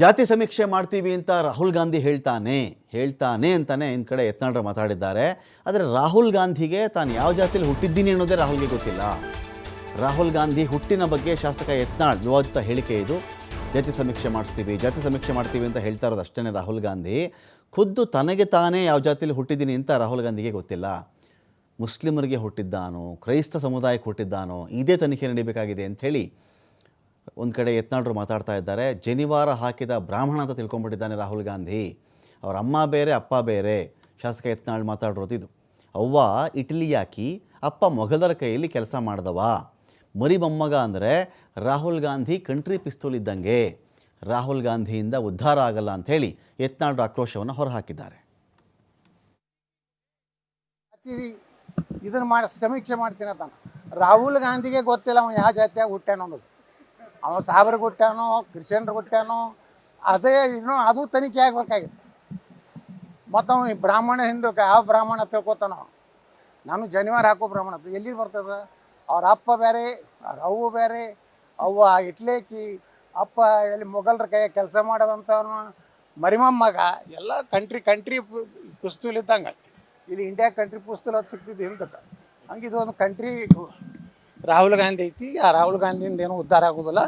ಜಾತಿ ಸಮೀಕ್ಷೆ ಮಾಡ್ತೀವಿ ಅಂತ ರಾಹುಲ್ ಗಾಂಧಿ ಹೇಳ್ತಾನೆ ಹೇಳ್ತಾನೆ ಅಂತಾನೆ ಇನ್ ಕಡೆ ಯತ್ನಾಳ್ರು ಮಾತಾಡಿದ್ದಾರೆ. ಆದರೆ ರಾಹುಲ್ ಗಾಂಧಿಗೆ ತಾನು ಯಾವ ಜಾತಿಯಲ್ಲಿ ಹುಟ್ಟಿದ್ದೀನಿ ಅನ್ನೋದೇ ರಾಹುಲ್ಗೆ ಗೊತ್ತಿಲ್ಲ. ರಾಹುಲ್ ಗಾಂಧಿ ಹುಟ್ಟಿನ ಬಗ್ಗೆ ಶಾಸಕ ಯತ್ನಾಳ್ ವಿವಾದಿತ ಹೇಳಿಕೆ ಇದು. ಜಾತಿ ಸಮೀಕ್ಷೆ ಮಾಡಿಸ್ತೀವಿ, ಜಾತಿ ಸಮೀಕ್ಷೆ ಮಾಡ್ತೀವಿ ಅಂತ ಹೇಳ್ತಾ ಇರೋದು ಅಷ್ಟೇ ರಾಹುಲ್ ಗಾಂಧಿ. ಖುದ್ದು ತನಗೆ ತಾನೇ ಯಾವ ಜಾತಿಯಲ್ಲಿ ಹುಟ್ಟಿದ್ದೀನಿ ಅಂತ ರಾಹುಲ್ ಗಾಂಧಿಗೆ ಗೊತ್ತಿಲ್ಲ. ಮುಸ್ಲಿಮರಿಗೆ ಹುಟ್ಟಿದ್ದಾನೋ, ಕ್ರೈಸ್ತ ಸಮುದಾಯಕ್ಕೆ ಹುಟ್ಟಿದ್ದಾನೋ, ಇದೇ ತನಿಖೆ ನಡೀಬೇಕಾಗಿದೆ ಅಂಥೇಳಿ ಒಂದು ಕಡೆ ಯತ್ನಾಳರು ಮಾತಾಡ್ತಾ ಇದ್ದಾರೆ. ಜನಿವಾರ ಹಾಕಿದ ಬ್ರಾಹ್ಮಣ ಅಂತ ತಿಳ್ಕೊಂಡ್ಬಿಟ್ಟಿದ್ದಾನೆ ರಾಹುಲ್ ಗಾಂಧಿ. ಅವ್ರ ಅಮ್ಮ ಬೇರೆ, ಅಪ್ಪ ಬೇರೆ. ಶಾಸಕ ಯತ್ನಾಳ್ ಮಾತಾಡಿರೋದು ಇದು. ಅವ್ವ ಇಟಲಿ ಹಾಕಿ ಅಪ್ಪ ಮೊಘಲರ ಕೈಯಲ್ಲಿ ಕೆಲಸ ಮಾಡಿದವ. ಮರಿ ಮೊಮ್ಮಗ ಅಂದರೆ ರಾಹುಲ್ ಗಾಂಧಿ ಕಂಟ್ರಿ ಪಿಸ್ತೂಲ್ ಇದ್ದಂಗೆ. ರಾಹುಲ್ ಗಾಂಧಿಯಿಂದ ಉದ್ಧಾರ ಆಗಲ್ಲ ಅಂಥೇಳಿ ಯತ್ನಾಳರು ಆಕ್ರೋಶವನ್ನು ಹೊರಹಾಕಿದ್ದಾರೆ. ಇದನ್ನು ಮಾಡಿ ಸಮೀಕ್ಷೆ ಮಾಡ್ತೀನಿ ಅಂತ ರಾಹುಲ್ ಗಾಂಧಿಗೆ ಗೊತ್ತಿಲ್ಲ ಅವನು ಯಾವ ಜಾತಿಯಾಗಿ ಹುಟ್ಟೆ ಅನ್ನೋದು. ಅವ ಸಾಬ್ರಿಗೆ ಹುಟ್ಟ್ಯಾನೋ ಕ್ರಿಶ್ಚಿಯನ್ರಿಗೆ ಹುಟ್ಟ್ಯಾನೋ ಅದೇ ಇನ್ನೂ ಅದು ತನಿಖೆ ಆಗ್ಬೇಕಾಗಿತ್ತು. ಮತ್ತು ಈ ಬ್ರಾಹ್ಮಣ ಹಿಂದೂ ಯಾವ ಬ್ರಾಹ್ಮಣ ತಿಳ್ಕೊತಾನೋ ನಾನು ಜನಿವಾರ ಹಾಕೋ ಬ್ರಾಹ್ಮಣ ಎಲ್ಲಿ ಬರ್ತದೆ? ಅವ್ರ ಅಪ್ಪ ಬೇರೆ, ಅವ್ರ ಅವ್ವ ಬೇರೆ, ಅವ್ವ ಇಟ್ಲೇಕಿ, ಅಪ್ಪ ಎಲ್ಲಿ ಮೊಘಲರ ಕೈಯ ಕೆಲಸ ಮಾಡೋದಂಥವ್ನು ಮರಿಮಮ್ಮಗ ಎಲ್ಲ ಕಂಟ್ರಿ ಕಂಟ್ರಿ ಪುಸ್ತೂಲ್ ಇದ್ದಂಗೆ. ಇಲ್ಲಿ ಇಂಡಿಯಾ ಕಂಟ್ರಿ ಪುಸ್ತೂಲ್ ಅದು ಸಿಗ್ತಿದ್ದು ಹಿಂದಕ್ಕೆ ಹಂಗೆ ಇದು ಒಂದು ಕಂಟ್ರಿ ರಾಹುಲ್ ಗಾಂಧಿ ಐತಿ. ಆ ರಾಹುಲ್ ಗಾಂಧಿಯಿಂದ ಏನೂ ಉದ್ಧಾರ ಆಗೋದಿಲ್ಲ.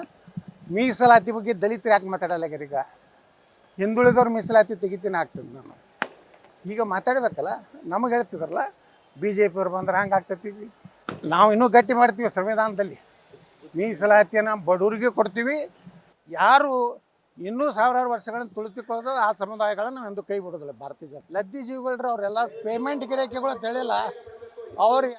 ಮೀಸಲಾತಿ ಬಗ್ಗೆ ದಲಿತರು ಯಾಕೆ ಮಾತಾಡಲ್ಲ ಈಗ? ಹಿಂದುಳಿದವ್ರು ಮೀಸಲಾತಿ ತೆಗಿತೀನಿ ಆಗ್ತದೆ ನಾನು. ಈಗ ಮಾತಾಡ್ಬೇಕಲ್ಲ, ನಮಗೆ ಹೇಳ್ತಿದ್ರಲ್ಲ ಬಿ ಜೆ ಪಿಯವ್ರು ಬಂದ್ರೆ ಹಂಗೆ ಆಗ್ತೈತಿ. ನಾವು ಇನ್ನೂ ಗಟ್ಟಿ ಮಾಡ್ತೀವಿ ಸಂವಿಧಾನದಲ್ಲಿ. ಮೀಸಲಾತಿಯನ್ನು ಬಡವರಿಗೆ ಕೊಡ್ತೀವಿ. ಯಾರು ಇನ್ನೂ ಸಾವಿರಾರು ವರ್ಷಗಳನ್ನು ತುಳಿತಿಕೊಳ್ಳೋದು ಆ ಸಮುದಾಯಗಳನ್ನು ಎಂದು ಕೈ ಬಿಡೋದಿಲ್ಲ. ಭಾರತೀಯ ಜನತೆ. ಲದ್ದಿ ಜೀವಿಗಳರು ಅವರೆಲ್ಲ ಪೇಮೆಂಟ್ ಗಿರಾಕಿಗಳು ತಿಳಿಯಲ್ಲ ಅವ್ರು